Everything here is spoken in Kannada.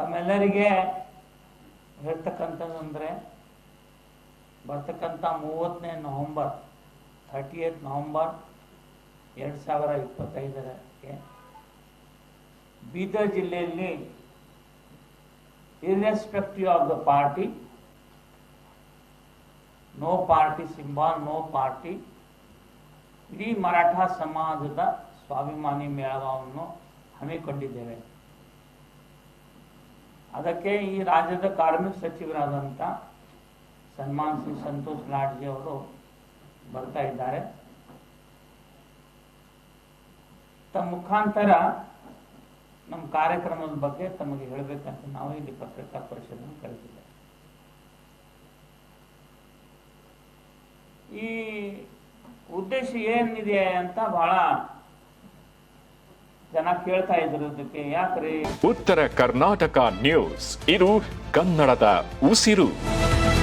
ತಮ್ಮೆಲ್ಲರಿಗೆ ಹೇಳ್ತಕ್ಕಂಥದ್ದಂದರೆ ಬರ್ತಕ್ಕಂಥ ಮೂವತ್ತನೇ ನವಂಬರ್ ಥರ್ಟಿ ಏತ್ ನವಂಬರ್ ಎರಡು ಸಾವಿರ ಇಪ್ಪತ್ತೈದರಕ್ಕೆ ಬೀದರ್ ಜಿಲ್ಲೆಯಲ್ಲಿ irrespective of the party no party symbol no party ಇಡೀ ಮರಾಠ ಸಮಾಜದ ಸ್ವಾಭಿಮಾನಿ ಮೇಳವನ್ನು ಹಮ್ಮಿಕೊಂಡಿದ್ದೇವೆ. ಅದಕ್ಕೆ ಈ ರಾಜ್ಯದ ಕಾರ್ಮಿಕ ಸಚಿವರಾದಂಥ ಸನ್ಮಾನ್ ಸಿಂಗ್ ಸಂತೋಷ್ ಲಾಡ್ಜಿ ಅವರು ಬರ್ತಾ ಇದ್ದಾರೆ. ತಮ್ಮ ಮುಖಾಂತರ ನಮ್ಮ ಕಾರ್ಯಕ್ರಮದ ಬಗ್ಗೆ ತಮಗೆ ಹೇಳಬೇಕಂತ ನಾವು ಇಲ್ಲಿ ಪತ್ರಿಕಾ ಪರಿಷತ್ನ ಕರೆದಿದ್ದೇವೆ. ಈ ಉದ್ದೇಶ ಏನಿದೆ ಅಂತ ಬಹಳ ಜನ ಕೇಳ್ತಾ ಇದ್ರು ಯಾಕ್ರಿ? ಉತ್ತರ ಕರ್ನಾಟಕ ನ್ಯೂಸ್ ಇದು ಕನ್ನಡದ ಉಸಿರು.